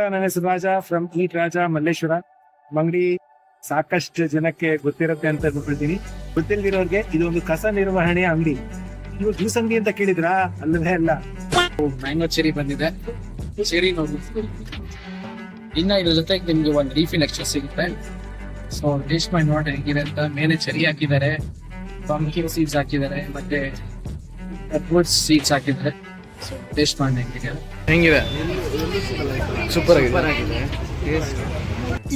ನನ್ನ ಹೆಸರು Raja from eat Raja Malleshwara ಮಂಗಡಿ ಸಾಕಷ್ಟು ಜನಕ್ಕೆ ಗೊತ್ತಿರುತ್ತೆ ಅಂತ ಅಂದ್ಕೊಳ್ತೀನಿ. ಗೊತ್ತಿಲ್ದಿರೋರ್ಗೆ ಇದೊಂದು ಕಸ ನಿರ್ವಹಣೆ ಅಂಗಡಿ. ನೀವು ಜ್ಯೂಸ್ ಅಂಗಡಿ ಅಂತ ಕೇಳಿದ್ರಾ? ಅಲ್ಲವೇ ಅಲ್ಲ. ಮ್ಯಾಂಗೋ ಚೆರಿ ಬಂದಿದೆ. ಚೆರಿ ನೋಡಿ. ಇನ್ನ ಇದ್ರ ಜೊತೆಗೆ ನಿಮ್ಗೆ ಒಂದು ರೀಫಿಲ್ ಎಕ್ಸ್ಟ್ರಾ ಸಿಗುತ್ತೆ. ಸೊ ಟೇಸ್ಟ್ ಮಾಡಿ ನೋಡಿ ಹೆಂಗಿದೆ ಅಂತ. ಮೇಲೆ ಚೆರಿ ಹಾಕಿದ್ದಾರೆ. ಪಂಕಿನ್ ಸೀಡ್ಸ್ ಹಾಕಿದ್ದಾರೆ. ಮತ್ತೆ ಸೀಡ್ಸ್ ಹಾಕಿದ್ದಾರೆ. ಸೊ ಟೇಸ್ಟ್ ಮಾಡಿ ಹೆಂಗಿದೆ ಹೆಂಗಿದೆ? ಸೂಪರ್ ಆಗಿದೆ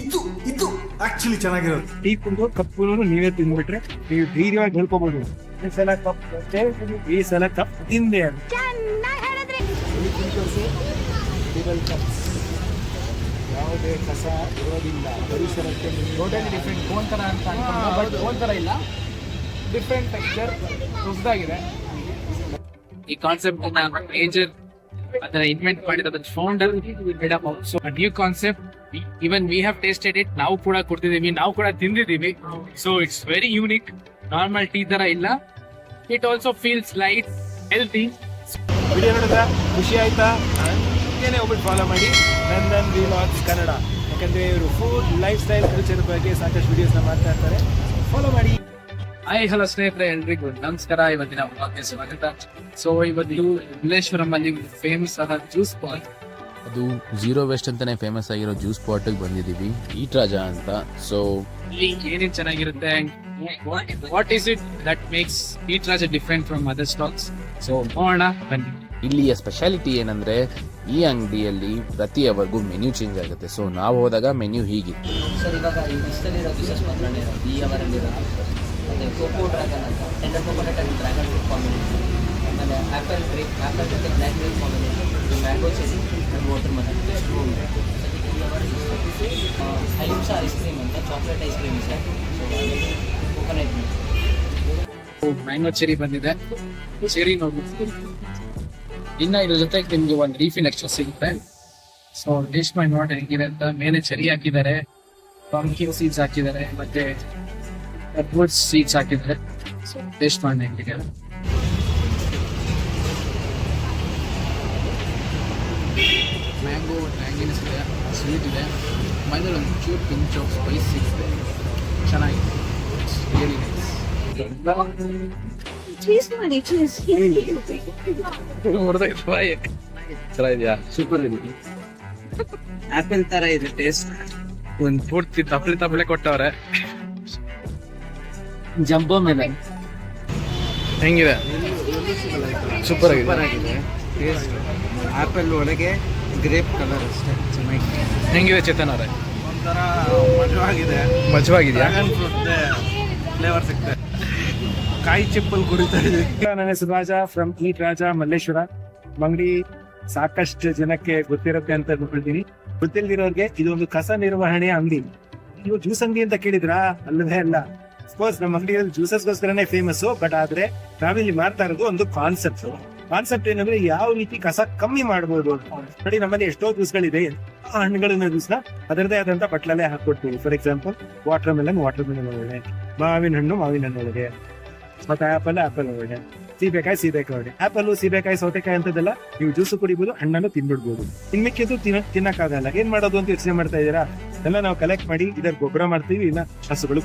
ಇದು ಇದು ಆಕ್ಚುಲಿ ಚೆನ್ನಾಗಿರೋದು. ಟೀ ಕುಂದು ಕಪ್ಪು ನೀವೇ ತಿಂದ್ಬಿಟ್ರೆ ನೀವು ಧೈರ್ಯವಾಗಿ ಹೇಳ್ಕೋಬಹುದು ಈ ಸಲ ಕಪ್ ಈ ಸಲ ಕಪ್ ತಿಂದೆ. ಯಾವುದೇ ಕಸ ಇರೋದಿಲ್ಲ ಪರಿಸರಕ್ಕೆ ಟೋಟಲಿ ಡಿಫ್ರೆಂಟ್ ಫೋನ್ ತರ ಅಂತ ಬಟ್ ಕೋನ್ ತರ ಇಲ್ಲ. ಡಿಫ್ರೆಂಟ್ ಟೆಕ್ಸ್ಚರ್ ಹೊಸದಾಗಿದೆ ಈ ಕಾನ್ಸೆಪ್ಟ್ ಮೇಜರ್ ಅದನ್ನ ಇನ್ವೆಂಟ್ ಮಾಡಿದ founder so new concept even we have tasted it ನಾವು ಕೂಡ ಕೊಡ್ತಿದ್ದೀವಿ. ನಾವು ಕೂಡ ತಿಂದಿದ್ದೀವಿ. So it's very unique normal tea ತರ ಇಲ್ಲ. It also feels light healthy video ನೋಡಿದ್ರ? ಖುಷಿ ಆಯ್ತಾ? ಏನೇ ಒಬ್ಬರು ಫಾಲೋ ಮಾಡಿ. ನಂದನ್ ವಿಲಾಗ್ಸ್ ಕನ್ನಡ. ಯಾಕಂದ್ರೆ ಇವರು ಫುಡ್ ಲೈಫ್ ಸ್ಟೈಲ್ ಕಲ್ಚರ್ ಬಗ್ಗೆ ಸಾಕಷ್ಟು ವಿಡಿಯೋಸ್ನ ಮಾಡ್ತಾ ಇರ್ತಾರೆ. ಫಾಲೋ ಮಾಡಿ. ಹಾಯ್ ಹಲೋ ಸ್ನೇಹಿತರೆ ಎಲ್ರಿಗೂ ನಮಸ್ಕಾರ. ಇವತ್ತಿನ vlogಗೆ ಸ್ವಾಗತ. ಸೊ ಇವತ್ತು ಮಲ್ಲೇಶ್ವರಂ ಅಲ್ಲಿ ಫೇಮಸ್ ಆದ ಜ್ಯೂಸ್ ಪಾಯಿಂಟ್ ಅದು ಜೀರೋ ವೇಸ್ಟ್ ಅಂತಾನೆ ಫೇಮಸ್ ಆಗಿರೋ ಜ್ಯೂಸ್ ಪಾಟ್ ಬಂದಿದ್ದೀವಿ. ಈಟ್ ರಾಜ ಅಂತ. ಸೊ ಇಲ್ಲಿ ಏನೇನ್ ಚೆನ್ನಾಗಿರುತ್ತೆ? What is it that makes eat Raja different from other stocks so ನೋಡೋಣ ಬನ್ನಿ. ಇಲ್ಲಿಯ ಸ್ಪೆಷಾಲಿಟಿ ಏನಂದ್ರೆ ಈ ಅಂಗಡಿಯಲ್ಲಿ ಪ್ರತಿ ಅವರ್ಗೂ ಮೆನ್ಯೂ ಚೇಂಜ್ ಆಗುತ್ತೆ. ಸೊ ನಾವು ಹೋದಾಗ ಮೆನ್ಯೂ ಹೀಗಿತ್ತು. ಸರ್ ಮತ್ತು ಕೋಕೋ ಡ್ರ್ಯಾಗನ್ ಅಂತ. Tender coconut and dragon fruit combination ಆಮೇಲೆ ಆ್ಯಪಲ್ ಗ್ರೇಪ್ ಆ್ಯಪಲ್ ಜೊತೆ black grape combination mango cherry and watermelon room Ahimsa ice cream ಅಂತ ಚಾಕ್ಲೇಟ್ ಐಸ್ ಕ್ರೀಮ್ ಇದೆ. ಕೋಕೋನಟ್ ಮ್ಯಾಂಗೋ ಚೆರಿ ಬಂದಿದೆ. ಚೆರಿ ನೋಡಿ ಇನ್ನ ಇದ್ರ ಜೊತೆಗೆ ನಿಮ್ಗೆ ಒಂದು ರೀಫಿಲ್ ಎಕ್ಸ್ಟ್ರಾ ಸಿಗುತ್ತೆ. ಸೊ ಟೇಸ್ಟ್ ಮಾಡಿ ನೋಡಿ ಹೆಂಗಿದೆ ಅಂತ. ಮೇಲೆ ಚೆರಿ ಹಾಕಿದ್ದಾರೆ. ಪಂಕಿನ್ ಸೀಡ್ಸ್ ಹಾಕಿದ್ದಾರೆ. ಮತ್ತೆ ಫ್ರೂಟ್ಸ್ ಸ್ವೀಟ್ಸ್ ಹಾಕಿದ್ದಾರೆ ಸೊ ಟೇಸ್ಟ್ ಮಾಡಿ ಹೆಂಗಿದೆ ಮ್ಯಾಂಗೋ ಟ್ಯಾಂಗಿನಸ್ ಇದೆ ಸ್ವೀಟ್ ಇದೆ ಮೈದಲ್ಲಿ ಒಂದು ಚೂರ್ ಪಿಂಚ್ ಆಫ್ ಸ್ಪೈಸ್ ಸಿಗುತ್ತೆ ಚೆನ್ನಾಗಿದೆ ರಿಯಲಿ ನೈಸ್. ಚೆನ್ನಾಗಿದ್ಯಾ? ಸೂಪರ್ ಇದೆ. ಆ್ಯಪಲ್ ಥರ ಇದೆ ಟೇಸ್ಟ್ ಒಂದು ಪೂರ್ತಿ ತಪ್ಪಲೆ ತಪ್ಪಲೆ ಕೊಟ್ಟವ್ರೆ. Jumbo melon. ಹೆಂಗಿದೆ? ಸೂಪರ್ ಆಗಿದೆ ಟೇಸ್ಟ್ ಆಪಲ್ ಒಳಗೆ ಗ್ರೇಪ್ ಕಲರ್ ಅಷ್ಟೇ. ಚೆನ್ನಾಗಿದೆ. ಹೆಂಗಿದೆ ಚೇತನ್ ಅವರೇ? ಒಂಥರ ಮಜವಾಗಿದೆ. ಮಜವಾಗಿದೆಯಾ? ಫ್ಲೇವರ್ ಸಿಗ್ತದೆ ಕಾಯಿ ಚಿಪ್ಪಲ್ ಕುಡಿತಾ ಇದೆ ನನ್ನ ಹೆಸರು ರಾಜ ಫ್ರಮ್ ಈಟ್ ರಾಜ ಮಲ್ಲೇಶ್ವರ. ಮಂಗಡಿ ಸಾಕಷ್ಟು ಜನಕ್ಕೆ ಗೊತ್ತಿರುತ್ತೆ ಅಂತ ಅನ್ಕೊಳ್ತೀನಿ. ಗೊತ್ತಿಲ್ದಿರೋರ್ಗೆ ಇದೊಂದು ಕಸ ನಿರ್ವಹಣೆ ಅಂಗಡಿ. ನೀವು ಜ್ಯೂಸ್ ಅಂಗಡಿ ಅಂತ ಕೇಳಿದ್ರಾ? ಅಲ್ಲವೇ ಅಲ್ಲ. ಅಫ್ಕೋರ್ಸ್ ನಮ್ಮ ಅಂಗಡಿಯಲ್ಲಿ ಜ್ಯೂಸಸ್ಗೋಸ್ಕರನೇ ಫೇಮಸ್ ಬಟ್ ಆದ್ರೆ ನಾವಿಲ್ಲಿ ಮಾಡ್ತಾ ಇರೋದು ಒಂದು ಕಾನ್ಸೆಪ್ಟ್ ಕಾನ್ಸೆಪ್ಟ್ ಏನಂದ್ರೆ ಯಾವ ರೀತಿ ಕಸ ಕಮ್ಮಿ ಮಾಡಬಹುದು ನೋಡಿ, ನಮ್ಮಲ್ಲಿ ಎಷ್ಟೋ ಜ್ಯೂಸ್ಗಳಿದೆ ಆ ಹಣ್ಣುಗಳನ್ನ ಜ್ಯೂಸ್ನ ಅದರದೇ ಆದಂತ ಬಟ್ಲಲ್ಲೇ ಹಾಕೊಡ್ತೀವಿ for example water melon water melon ಒಳಗಡೆ, ಮಾವಿನ ಹಣ್ಣು ಮಾವಿನ ಹಣ್ಣು ಒಳಗೆ, ಮತ್ತೆ ಆಪಲ್ ಆಪಲ್ ಒಳಗೆ, ಸೀಬೆಕಾಯಿ ಸೀಬೆಕಾಯಿ ಒಳಗೆ. ಆಪಲ್ ಸೀಬೆಕಾಯಿ, ಸೌತೆಕಾಯಿ ಅಂತದೆಲ್ಲ ನೀವು ಜ್ಯೂಸು ಕುಡಿಬಹುದು ಹಣ್ಣನ್ನು ತಿನ್ಬಿಡ್ಬೋದು. ಇನ್ಮಿಕ್ಕಿದ್ದು ತಿನ್ನ, ತಿನ್ನಕ್ಕಾಗಲ್ಲ. ಏನ್ ಮಾಡೋದು ಅಂತ ಯೋಚನೆ ಮಾಡ್ತಾ ಇದೀರಾ ಎಲ್ಲ ನಾವು ಕಲೆಕ್ಟ್ ಮಾಡಿ ಇದರ ಗೊಬ್ಬರ ಮಾಡ್ತೀವಿ, ಇನ್ನ ಹಸುಗಳು.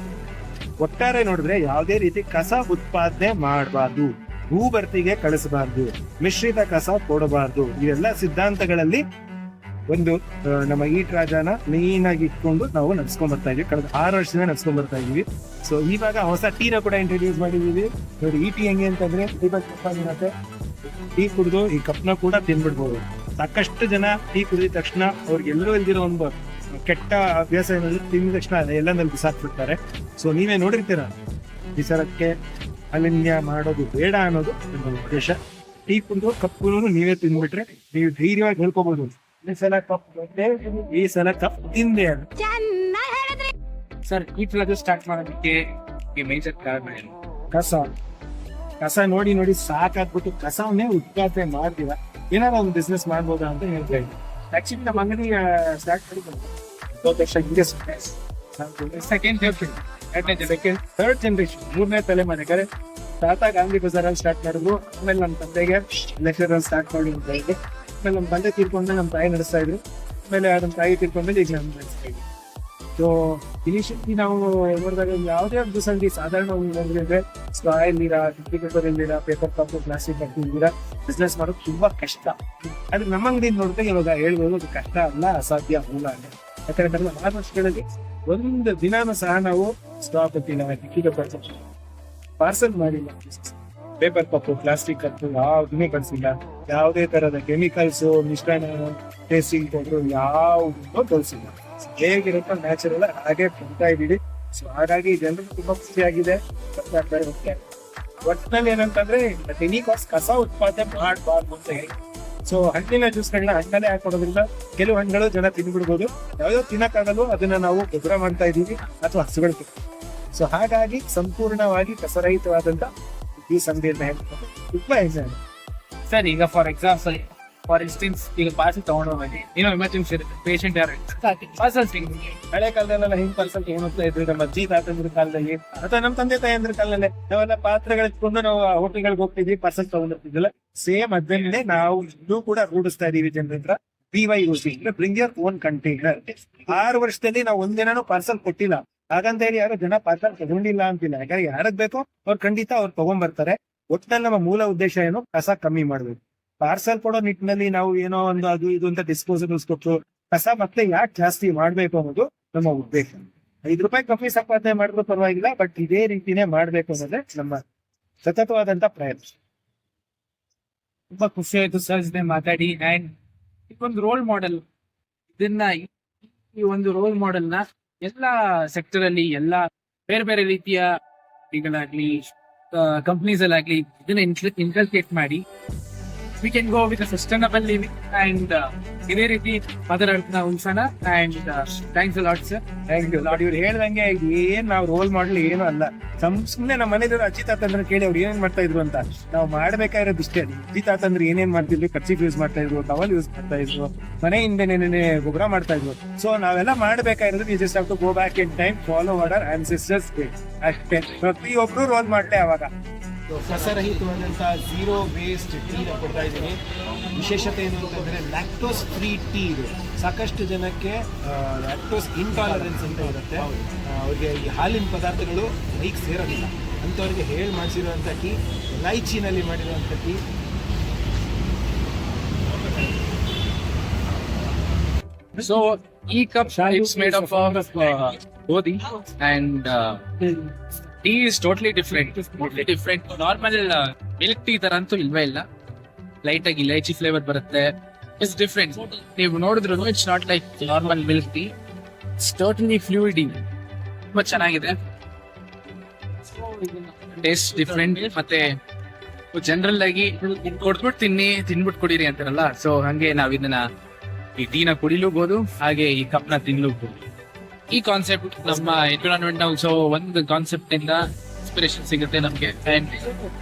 ಒಟ್ಟಾರೆ ನೋಡಿದ್ರೆ ಯಾವುದೇ ರೀತಿ ಕಸ ಉತ್ಪಾದನೆ ಮಾಡಬಾರ್ದು, ಭೂಭರ್ತಿಗೆ ಕಳಿಸಬಾರ್ದು, ಮಿಶ್ರಿತ ಕಸ ಕೊಡಬಾರ್ದು, ಇವೆಲ್ಲ ಸಿದ್ಧಾಂತಗಳಲ್ಲಿ ಒಂದು ನಮ್ಮ ಈಟ್ ರಾಜನ ಮೇನ್ ಆಗಿ ಇಟ್ಕೊಂಡು ನಾವು ನಡ್ಸ್ಕೊಂಡ್ ಬರ್ತಾ ಇದೀವಿ. ಕಳೆದ ಆರು ವರ್ಷದಿಂದ ನಡ್ಸ್ಕೊಂಡ್ ಬರ್ತಾ ಇದೀವಿ. ಸೊ ಇವಾಗ ಹೊಸ ಟೀನ ಕೂಡ ಇಂಟ್ರೊಡ್ಯೂಸ್ ಮಾಡಿದೀವಿ. ನೋಡಿ, ಈ ಟೀ ಹೆಂಗೆ ಅಂತಂದ್ರೆ ಇರುತ್ತೆ ಟೀ ಕುಡಿದು ಈ ಕಪ್ನ ಕೂಡ ತಿನ್ಬಿಡ್ಬೋದು. ಸಾಕಷ್ಟು ಜನ ಟೀ ಕುಡಿದ ತಕ್ಷಣ ಅವ್ರಿಗೆ ಎಲ್ಲರೂ ಇಲ್ದಿರೋ ಒಂದು ಕೆಟ್ಟ ಅಭ್ಯಾಸ ಏನಾದ್ರು ತಿಂದ ತಕ್ಷಣ ಎಲ್ಲನಲ್ಲಿ ಬಿಸಾಕ್ಬಿಡ್ತಾರೆ ಸೊ ನೀವೇ ನೋಡಿರ್ತೀರ ಬಿಸಾರಕ್ಕೆ ಅಲಿನ್ಯ ಮಾಡೋದು ಬೇಡ ಅನ್ನೋದು ನನ್ನ ಉದ್ದೇಶ. ಟೀ ಕುಂದು ಕಪ್ಪು ನೀವೇ ತಿಂದ್ಬಿಟ್ರೆ ನೀವು ಧೈರ್ಯವಾಗಿ ಹೇಳ್ಕೋಬಹುದು ಈ ಸಲ ಕಪ್ ಈ ಸಲ ಕಪ್ ತಿಂದೆ ಸರ್ ಈ ಫ್ಲಗ್ ಸ್ಟಾರ್ಟ್ ಮಾಡೋದಕ್ಕೆ ಈ ಮೇಜರ್ ಕಾರಣ ಏನು? ಕಸ. ಕಸ ನೋಡಿ ನೋಡಿ ಸಾಕಾಗ್ಬಿಟ್ಟು ಕಸವನ್ನೇ ಉತ್ಪಾದನೆ ಮಾಡ್ತೀವ ಏನಾರ ಒಂದು ಬಿಸ್ನೆಸ್ ಮಾಡ್ಬೋದಾ ಅಂತ ಹೇಳ್ತಾ ಇದ್ದೀನಿ. ಆಕ್ಚುಲಿ ನಮ್ಮ ಅಂಗಡಿ ಸ್ಟಾರ್ಟ್ ಮಾಡಿ ಸೆಕೆಂಡ್ ಹೇಳ್ತೀನಿ ಎರಡನೇ ಸೆಕೆಂಡ್ ಥರ್ಡ್ ಜನರೇಷನ್ ಮೂರನೇ ತಲೆಮಾರೆ ಕರೆ ತಾತ ಗಾಂಧಿ ಬಜಾರಲ್ಲಿ ಸ್ಟಾರ್ಟ್ ಮಾಡಿದ್ರು. ಆಮೇಲೆ ನಮ್ಮ ತಂದೆಗೆ ಲೆಕ್ಚರ್ ಸ್ಟಾರ್ಟ್ ಮಾಡಿ ಅಂತ ಹೇಳಿ. ಆಮೇಲೆ ನಮ್ಮ ತಂದೆ ತೀರ್ಕೊಂಡ್ರೆ ನಮ್ಮ ತಾಯಿ ನಡೆಸ್ತಾ ಇದ್ರು. ಆಮೇಲೆ ನಮ್ಮ ತಾಯಿ ತೀರ್ಕೊಂಡ್ಮೇಲೆ ಈಗ ನಾನು ನಡೆಸ್ತಾ ಇದ್ವಿ ಸೊ ಇನಿಷಿಯಲಿ ನಾವು ನೋಡಿದಾಗ ಯಾವುದೇ ಒಂದು ಸಂಗತಿ ಸಾಧಾರಣ ಅಂದ್ರೆ ಸ್ಟಾಯಿಲ್ ಪೇಪರ್ ನೀರ ಪೇಪರ್ ಕಪ್ ಪ್ಲಾಸ್ಟಿಕ್ ಕಪ್ ನೀರ ಬಿಸ್ನೆಸ್ ಮಾಡೋದು ತುಂಬಾ ಕಷ್ಟ. ಆದ್ರೆ ನಮ್ಮ ಅಂಗಡಿ ನೋಡಿದ್ರೆ ಇವಾಗ ಹೇಳ್ಬೋದು ಅದು ಕಷ್ಟ ಅಲ್ಲ ಅಸಾಧ್ಯ ಮೂಲ ಅಂತ. ಯಾಕಂದ್ರೆ ನಮ್ಮ ಆರು ಒಂದು ದಿನಾನು ಸಹ ನಾವು ಸ್ಟಾಪ್ ಟಿಕೆಟ್ ಪಾರ್ಸಲ್ ಮಾಡಿಲ್ಲ. ಪೇಪರ್ ಕಪ್ಪು ಪ್ಲಾಸ್ಟಿಕ್ ಕಪ್ಪು ಯಾವ್ದನ್ನೂ ಬಳಸಿಲ್ಲ ಯಾವುದೇ ತರದ ಕೆಮಿಕಲ್ಸ್ ಮಿಶ್ರಣ ಟೇಸ್ಟಿಂಗ್ ಪೌಡರ್ ಯಾವ್ದು ಕಳ್ಸಿಲ್ಲ. ಹೇಗಿರುತ್ತೋ ನ್ಯಾಚುರಲ್ ಹಾಗೆ ಕೊಡ್ತಾ ಇದ್ದೀವಿ ಸೊ ಹಾಗಾಗಿ ಜನರು ತುಂಬಾ ಖುಷಿಯಾಗಿದೆ. ಒಟ್ಟಿನಲ್ಲಿ ಏನಂತಂದ್ರೆ ಎನಿ ಕಸ ಉತ್ಪಾದನೆ ಮಾಡಬಾರ್ದು ಅಂತ ಹೇಳಿ. ಸೊ ಹಣ್ಣಿನ ಜ್ಯೂಸ್ಗಳನ್ನ ಹಣ್ಣಲ್ಲೇ ಹಾಕೊಡೋದ್ರಿಂದ ಕೆಲವು ಹಣ್ಣುಗಳು ಜನ ತಿಂದ್ಬಿಡ್ಬೋದು ಯಾವ್ಯಾವ ತಿನ್ನಕ್ಕಾಗಲ್ಲ ಅದನ್ನ ನಾವು ಗೊಬ್ಬರ ಮಾಡ್ತಾ ಇದೀವಿ ಅಥವಾ ಹಸುಗಳು ಸೊ ಹಾಗಾಗಿ ಸಂಪೂರ್ಣವಾಗಿ ಕಸರಹಿತವಾದಂತ ಈ ಸಂಧಿಯನ್ನ ಹೇಳ್ತಾರೆ ತುಂಬಾ ಸರ್, ಈಗ ಫಾರ್ ಎಕ್ಸಾಂಪಲ್ ಫಾರ್ ಇನ್ಸ್ಟೆನ್ಸ್ ಈಗ ಪಾರ್ಸಲ್ ತಗೊಂಡು ಹೋಗಿ ಏನೋ ಎಮರ್ಜೆನ್ಸಿ ಇರುತ್ತೆ. ಪೇಷಂಟ್ ಯಾರು? ಪಾರ್ಸಲ್ ಹಳೆ ಕಾಲದಲ್ಲೆಲ್ಲ ಹಿಂಗ್ ಪಾರ್ಸಲ್ ಹೋಗ್ತಾ ಇದ್ರು ನಮ್ಮ ಅಜ್ಜಿ ತಾತಂದ್ರ ಕಾಲದಲ್ಲಿ. ಅಥವಾ ನಮ್ಮ ತಂದೆ ತಾಯಂದ್ರ ಕಾಲದಲ್ಲಿ. ನಾವೆಲ್ಲ ಪಾತ್ರೆಗಳು ಇಟ್ಕೊಂಡು ನಾವು ಹೋಟೆಲ್ಗಳಿಗೆ ಹೋಗ್ತಿದ್ವಿ ಪಾರ್ಸಲ್ ತಗೊಂಡಿರ್ತಿದ್ದಿಲ್ಲ ಸೇಮ್ ಅದನ್ನೇ ನಾವು ಇನ್ನೂ ಕೂಡ ರೂಢಿಸ್ತಾ ಇದೀವಿ ಜನರ ಹತ್ರ B Y bring your own container ಆರು ವರ್ಷದಲ್ಲಿ ನಾವು ಒಂದಿನಾನು ಪಾರ್ಸಲ್ ಕೊಟ್ಟಿಲ್ಲ. ಹಾಗಂತ ಹೇಳಿ ಯಾರು ಜನ ಪಾರ್ಸಲ್ ತಗೊಂಡಿಲ್ಲ ಅಂತಿಲ್ಲ. ಯಾಕಂದ್ರೆ ಯಾರದ್ ಬೇಕೋ ಅವ್ರು ಖಂಡಿತ ಅವ್ರು ತಗೊಂಡ್ಬರ್ತಾರೆ ಒಟ್ಟಿನಲ್ಲಿ ನಮ್ಮ ಮೂಲ ಉದ್ದೇಶ ಏನು? ಕಸ ಕಮ್ಮಿ ಮಾಡ್ಬೇಕು. ಪಾರ್ಸಲ್ ಕೊಡೋ ನಿಟ್ಟಿನಲ್ಲಿ ನಾವು ಏನೋ ಒಂದು ಅದು ಇದು ಅಂತ ಡಿಸ್ಪೋಸಬಲ್ಸ್ ಕೊಟ್ಟು ಕಸ ಮತ್ತೆ ಯಾಕೆ ಜಾಸ್ತಿ ಮಾಡ್ಬೇಕು ಅನ್ನೋದು ನಮ್ಮ ಉದ್ದೇಶ. ಐದು ರೂಪಾಯಿ ಕಮ್ಮಿ ಸಂಪಾದನೆ ಮಾಡಿದ್ರು ಪರವಾಗಿಲ್ಲ ಬಟ್ ಇದೇ ರೀತಿನೇ ಮಾಡ್ಬೇಕು ಅನ್ನೋದೇ ನಮ್ಮ ಸತತವಾದಂತ ಪ್ರಯತ್ನ. ತುಂಬಾ ಖುಷಿ ಆಯ್ತು ಸರ್ ಮಾತಾಡಿ. ಅಂಡ್ ಇದೊಂದು ರೋಲ್ ಮಾಡೆಲ್ ಇದನ್ನ ಈ- ಒಂದು ರೋಲ್ ಮಾಡೆಲ್ನ ಎಲ್ಲಾ ಸೆಕ್ಟರ್ ಅಲ್ಲಿ, ಎಲ್ಲಾ ಬೇರೆ ಬೇರೆ ರೀತಿಯ ಕಂಪ್ನೀಸ್ ಅಲ್ಲಾಗ್ಲಿ ಇದನ್ನ ಇನ್ಕಲ್ಕೇಟ್ ಮಾಡಿ. We can go with sustainable living and ಇದೇ ರೀತಿ ಮಾತಾಡೋದನ್ನ ಉಳಿಸೋಣ and thanks lot sir thank you lot ಇವ್ರು ಹೇಳ್ದಂಗೆ ಏನ್ ನಾವು ರೋಲ್ ಮಾಡಲ್ ಏನು ಅಲ್ಲ. ಸುಮ್ನೆ ನಮ್ಮ ಮನೆಯವರು ಅಜ್ಜಿ ತಾತಂದ್ರ ಕೇಳಿ ಅವ್ರು ಏನೇನ್ ಮಾಡ್ತಾ ಇದ್ರು ಅಂತ. ನಾವು ಮಾಡ್ಬೇಕಾಗಿರೋದು ಇಷ್ಟೇ. ಅಜ್ಜಿ ತಾತಂದ್ರ ಏನೇನ್ ಮಾಡ್ತಿದ್ರು ಕರ್ಚಿಫ್ ಯೂಸ್ ಮಾಡ್ತಾ ಇದ್ರು ಟವಲ್ ಯೂಸ್ ಮಾಡ್ತಾ ಇದ್ರು ಮನೆಯಿಂದನೇ ಗೊಬ್ಬರ ಮಾಡ್ತಾ ಇದ್ರು. ಸೊ ನಾವೆಲ್ಲ ಮಾಡ್ಬೇಕಾಗಿರೋದು we just have to go back in time follow our ancestors ಅಷ್ಟೇ. ಪ್ರತಿಯೊಬ್ರು ರೋಲ್ ಮಾಡ್ಲೆ ಅವಾಗ. ಕಸರಹಿತವಾದಂತಹ ಝೀರೋ ವೇಸ್ಟ್ ಟೀ ಕೊಡ್ತಾ ಇದ್ದೀನಿ. ವಿಶೇಷತೆ ಏನು ಅಂತಂದ್ರೆ ಲ್ಯಾಕ್ಟೋಸ್ ಫ್ರೀ ಟೀ ಇದು. ಸಾಕಷ್ಟು ಜನಕ್ಕೆ ಲ್ಯಾಕ್ಟೋಸ್ ಇಂಟಾಲರೆನ್ಸ್ ಅಂತ ಇರುತ್ತೆ. ಅವರಿಗೆ ಅವ್ರಿಗೆ ಈ ಹಾಲಿನ ಪದಾರ್ಥಗಳು ಮೈಗೆ ಸೇರೋದಿಲ್ಲ. ಅಂಥವ್ರಿಗೆ ಹೇಳಿ ಮಾಡಿಸಿರುವಂಥ ಟೀ ಲೈಚಿನಲ್ಲಿ ಮಾಡಿರುವಂಥ ಟೀ ಸೊ ಈ cup it's made of godhi and tea is totally different totally different normal milk tea ತರ ಅಂತೂ ಇಲ್ವೇ ಇಲ್ಲ. ಲೈಟ್ ಆಗಿ ಇಲೈಚಿ ಫ್ಲೇವರ್ ಬರುತ್ತೆ. ಇಟ್ಸ್ ಡಿಫ್ರೆಂಟ್ ನೀವು ನೋಡಿದ್ರು it's not like normal milk tea it's totally fluidy ತುಂಬಾ ಚೆನ್ನಾಗಿದೆ. ಟೇಸ್ಟ್ ಡಿಫ್ರೆಂಟ್ ಮತ್ತೆ ಜನರಲ್ ಆಗಿ ಕೊಡ್ಬಿಟ್ಟು ತಿನ್ನಿ ತಿನ್ಬಿಟ್ಟು ಕುಡೀರಿ ಅಂತಾರಲ್ಲ. ಸೊ ಹಂಗೆ ನಾವ್ ಇದನ್ನ ಈ ಟೀನ ಕುಡಿಲೂಬಹುದು ಹಾಗೆ ಈ ಕಪ್ನ ತಿನ್ಲೂಬಹುದು ಈ ಕಾನ್ಸೆಪ್ಟ್ ನಮ್ಮ ಎನ್ವಿರಾನ್ಮೆಂಟ್ ನಾವು ಸೊ ಒಂದು ಕಾನ್ಸೆಪ್ಟ್ ಇಂದ ಇನ್ಸ್ಪಿರೇಷನ್ ಸಿಗುತ್ತೆ ನಮ್ಗೆ. And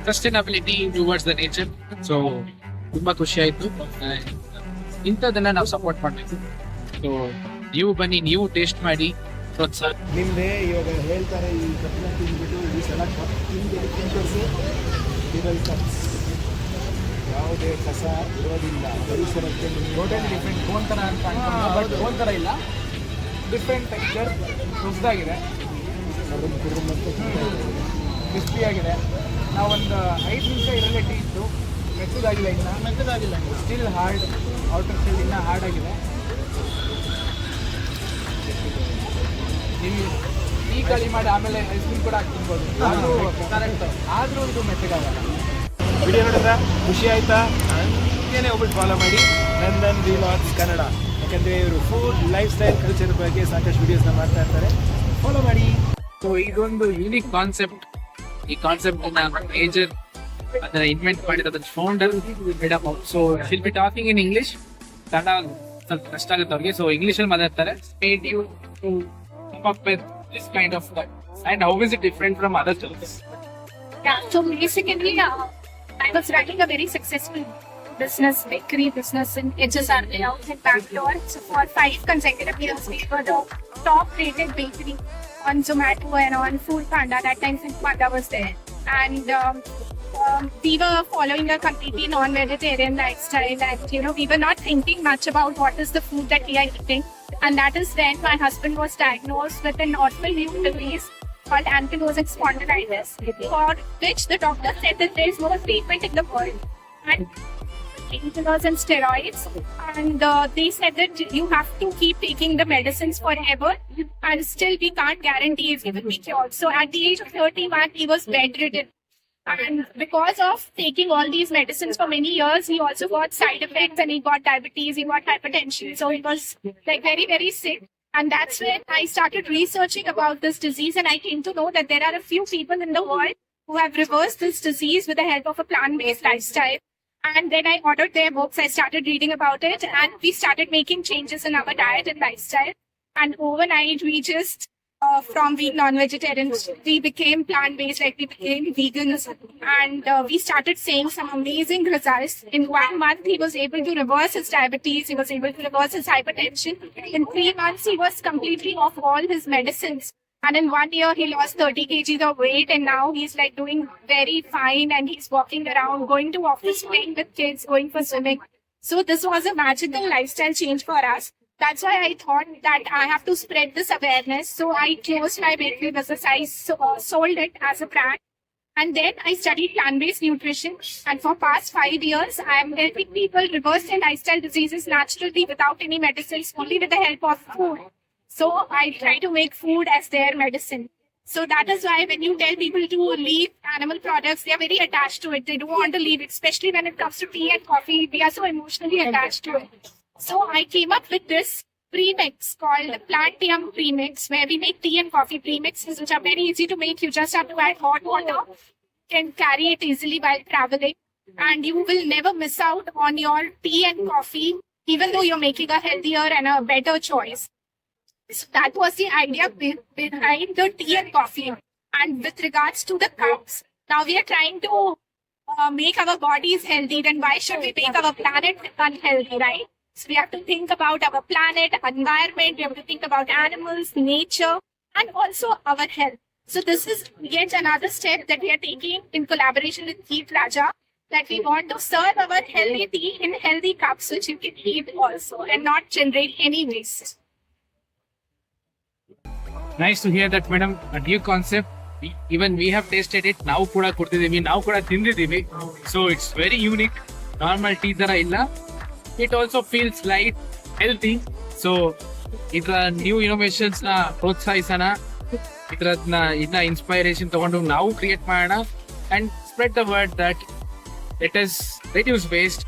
sustainability towards the nature so ತುಂಬಾ ಖುಷಿ ಆಯ್ತು. ಇಂಥದನ್ನ ನಾವು ಸಪೋರ್ಟ್ ಮಾಡಬೇಕು. ಸೊ ನೀವು ಬನ್ನಿ, ನೀವು ಟೇಸ್ಟ್ ಮಾಡಿ, ಪ್ರೋತ್ಸಾಹ. ನಿಮ್ಮದೇ ಇವಾಗ ಹೇಳ್ತಾರೆ ಈ ತಿಂದ್ಬಿಟ್ಟು ಈ ಸಲ ಯಾವುದೇ ಕಸ ಇರೋದಿಲ್ಲ. ಪರಿಸರಕ್ಕೆ ಟೋಟಲ್ ಡಿಫ್ರೆಂಟ್ ಫೋನ್ ತರ ಅಂತ ಬಟ್ ತರ ಇಲ್ಲ. ಡಿಫ್ರೆಂಟ್ ಟೆಕ್ಸ್ಚರ್ ಹೊಸದಾಗಿದೆ ಕ್ರಿಸ್ಪಿ ಆಗಿದೆ. ನಾವೊಂದು ಐದು ನಿಮಿಷ ಇರಲೇ ಟೀ ಇತ್ತು ಮೆತ್ತದಾಗಿಲ್ಲ ಇನ್ನು. ಮೆತ್ತದಾಗಿಲ್ಲ ಸ್ಟಿಲ್ ಹಾರ್ಡ್ ಔಟರ್ ಸ್ಟಿಲ್ ಇನ್ನೂ ಹಾರ್ಡ್ ಆಗಿದೆ. ನೀವು ಟೀ ಕಳಿ ಮಾಡಿ ಆಮೇಲೆ ಐಸ್ ಕ್ರೀಮ್ ಕೂಡ ಹಾಕಿ ಆದರೂ ಕರೆಂಟ್ ಕರೆಕ್ಟ್ ಆದರೂ ಇದು ಮೆತ್ತಗಾಗಲ್ಲ. ವಿಡಿಯೋ ನೋಡಿದ್ರೆ? ಖುಷಿ ಆಯ್ತಾ? ಹಂಗೇನೆ ಹೋಗ್ಬಿಟ್ಟು ಫಾಲೋ ಮಾಡಿ. ನಂದನ್ ವಿಲಾಗ್ಸ್ ಕನ್ನಡ. ಯಾಕಂದ್ರೆ ಇವರು ಫುಡ್ ಲೈಫ್ ಸ್ಟೈಲ್ ಕಲ್ಚರ್ ಬಗ್ಗೆ ಸಾಕಷ್ಟು ವಿಡಿಯೋಸ್ನ ಮಾಡ್ತಾ ಇರ್ತಾರೆ. ಫಾಲೋ ಮಾಡಿ. ಸೊ ಇದೊಂದು ಯೂನಿಕ್ ಕಾನ್ಸೆಪ್ಟ್ ಈ ಕಾನ್ಸೆಪ್ಟ್ ಮೇಜರ್ ಅದನ್ನ ಇನ್ವೆಂಟ್ ಮಾಡಿದ ಅದರ founder madam so she'll be talking in English Kannada ಸ್ವಲ್ಪ ಕಷ್ಟ ಆಗುತ್ತೆ ಅವ್ರಿಗೆ. ಸೊ ಇಂಗ್ಲಿಷ್ ಅಲ್ಲಿ ಮಾತಾಡ್ತಾರೆ. Made you to come up with this kind of and how is it different from other journals Yeah, so basically, uh, I was running a very successful business, bakery business in HSRB out in Bangalore. So for five consecutive years, we were the top rated bakery on Zomato and on Food Panda. That time Food Panda was there. And um, um, we were following a completely non-vegetarian lifestyle and you know we were not thinking much about what is the food that we are eating and that is when my husband was diagnosed with an autoimmune disease called ankylosing spondylitis for which the doctor said that there is no treatment in the world and painkillers and steroids and uh, they said that you have to keep taking the medicines forever and still we can't guarantee if he will be cured so at the age of 31 he was bedridden and because of taking all these medicines for many years, he also got side effects and he got diabetes, he got hypertension. So he was like very, very sick. And that's when I started researching about this disease and I came to know that there are a few people in the world who have reversed this disease with the help of a plant-based lifestyle. And then I ordered their books, I started reading about it and we started making changes in our diet and lifestyle. And overnight we just uh, from being non-vegetarian, we became plant-based, like we became vegans, and uh, we started seeing some amazing results. In one month, he was able to reverse his diabetes, he was able to reverse his hypertension. In three months, he was completely off all his medicines. And in one year, he lost 30 kgs of weight, and now he's like doing very fine, and he's walking around, going to office, playing with kids, going for swimming. So this was a magical lifestyle change for us. That's why I thought that I have to spread this awareness. So I closed my bakery business. I uh, sold it as a brand. And then I studied plant-based nutrition. And for past five years, I am helping people reverse their lifestyle diseases naturally without any medicines, only with the help of food. So I try to make food as their medicine. So that is why when you tell people to leave animal products, they are very attached to it. They don't want to leave it, especially when it comes to tea and coffee. We are so emotionally attached to it. So I came up with this premix called Plant Yum Premix, where we make tea and coffee premixes, which are very easy to make. You just have to add hot water, can carry it easily while traveling, and you will never miss out on your tea and coffee, even though you're making a healthier and a better choice. So that was the idea be- behind the tea and coffee. And with regards to the cups, now we are trying to uh, make our bodies healthy. Then why should we make our planet unhealthy, right? So we have to think about our planet, environment. We have to think about animals, nature, and also our health. So this is yet another step that we are taking in collaboration with Keith Raja. That we want to serve our healthy tea in healthy cups, which you can eat also, and not generate any waste. Nice to hear that madam new concept even we have tasted it ನಾವು ಕೂಡ ಕೊಡ್ತಿದ್ದೀವಿ ನಾವು ಕೂಡ ತಿಂದಿದ್ದೀವಿ so it's very unique normal tea ತರ ಇಲ್ಲ it also feels light healthy so ಇದರ new ಇನೋವೇಷನ್ಸ್ನ ಪ್ರೋತ್ಸಾಹಿಸೋಣ ಇದರದ್ನ ಇದನ್ನ ಇನ್ಸ್ಪೈರೇಷನ್ ತಗೊಂಡು ನಾವು ಕ್ರಿಯೇಟ್ ಮಾಡೋಣ and spread the word that let us reduce waste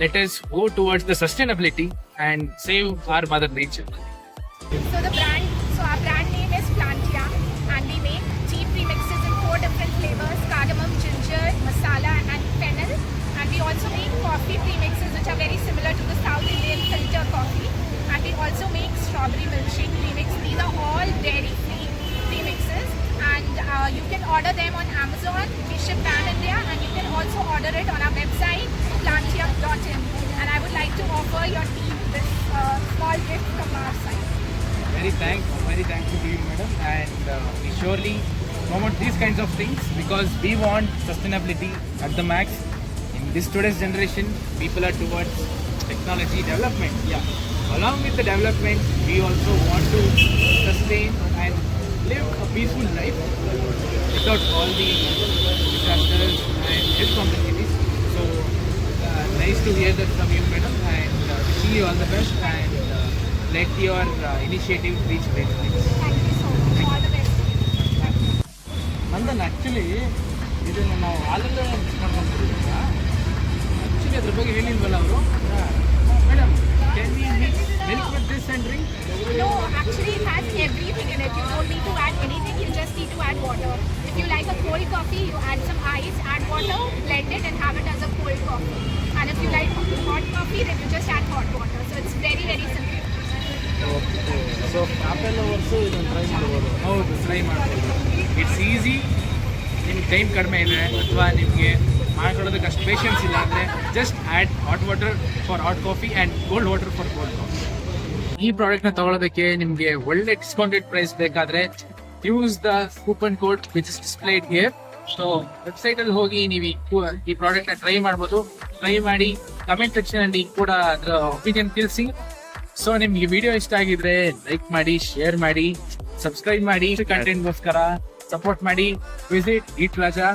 let us go towards the sustainability and save our mother nature surely promote these kinds of things because we want sustainability at the max. In this today's generation people are towards technology development. Yeah. Along with the development we also want to sustain and live a peaceful life without all the disasters and health complexities. So uh, nice to hear that from you madam and uh, wishing you all the best and uh, let your uh, initiative reach great heights. Actually ಇದನ್ನು ನಾವು ಹಾಲಲ್ಲೇ mix ಮಾಡ್ಕೊಂಡ್ಬಿಟ್ಟಿದ್ದೀವಿ actually ಅದ್ರ ಬಗ್ಗೆ ಹೇಳಿಲ್ವಲ್ಲ ಅವರು madam can we mix milk with this and drink No, actually it has everything in it. You don't need to add anything. You just need to add water. If you like a cold coffee, you add some ice, add water, blend it and have it as a cold coffee. And if you like hot coffee, then you just add hot water. So it's very, very simple. So apple hours ಇದನ್ನು try ಮಾಡ್ಬೋದು ಹೌದು try ಮಾಡ್ಬೋದು it's easy ನಿಮ್ಗೆ time ಕಡಿಮೆ ಇದೆ ಅಥವಾ ನಿಮಗೆ ಮಾಡ್ಕೊಳ್ಳೋದಕ್ಕೆ ಅಷ್ಟು ಪೇಷನ್ಸ್ ಇಲ್ಲ ಅಂದರೆ just add hot water for hot coffee and cold water for cold coffee ಈ ಪ್ರಾಡಕ್ಟ್ನ ತಗೊಳ್ಳೋದಕ್ಕೆ ನಿಮಗೆ ಒಳ್ಳೆ ಡಿಸ್ಕೌಂಟೆಡ್ ಪ್ರೈಸ್ ಬೇಕಾದರೆ use the coupon code which is displayed here so ವೆಬ್ಸೈಟಲ್ಲಿ ಹೋಗಿ ನೀವು ಈ ಪ್ರಾಡಕ್ಟ್ನ ಟ್ರೈ ಮಾಡ್ಬೋದು. ಟ್ರೈ ಮಾಡಿ ಕಮೆಂಟ್ ಸೆಕ್ಷನ್ ಅಲ್ಲಿ ಕೂಡ ಅದರ ಒಪಿನಿಯನ್ ತಿಳಿಸಿ. ಸೊ ನಿಮಗೆ ವಿಡಿಯೋ ಇಷ್ಟ ಆಗಿದ್ರೆ ಲೈಕ್ ಮಾಡಿ ಶೇರ್ ಮಾಡಿ ಸಬ್ಸ್ಕ್ರೈಬ್ ಮಾಡಿ. ಕಂಟೆಂಟ್ಗೋಸ್ಕರ ಸಪೋರ್ಟ್ ಮಾಡಿ ವಿಸಿಟ್ ಈಟ್ ರಾಜಾ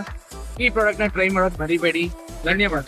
ಈ ಪ್ರಾಡಕ್ಟ್ನ ಟ್ರೈ ಮಾಡೋದು ಮರಿಬೇಡಿ. ಧನ್ಯವಾದ.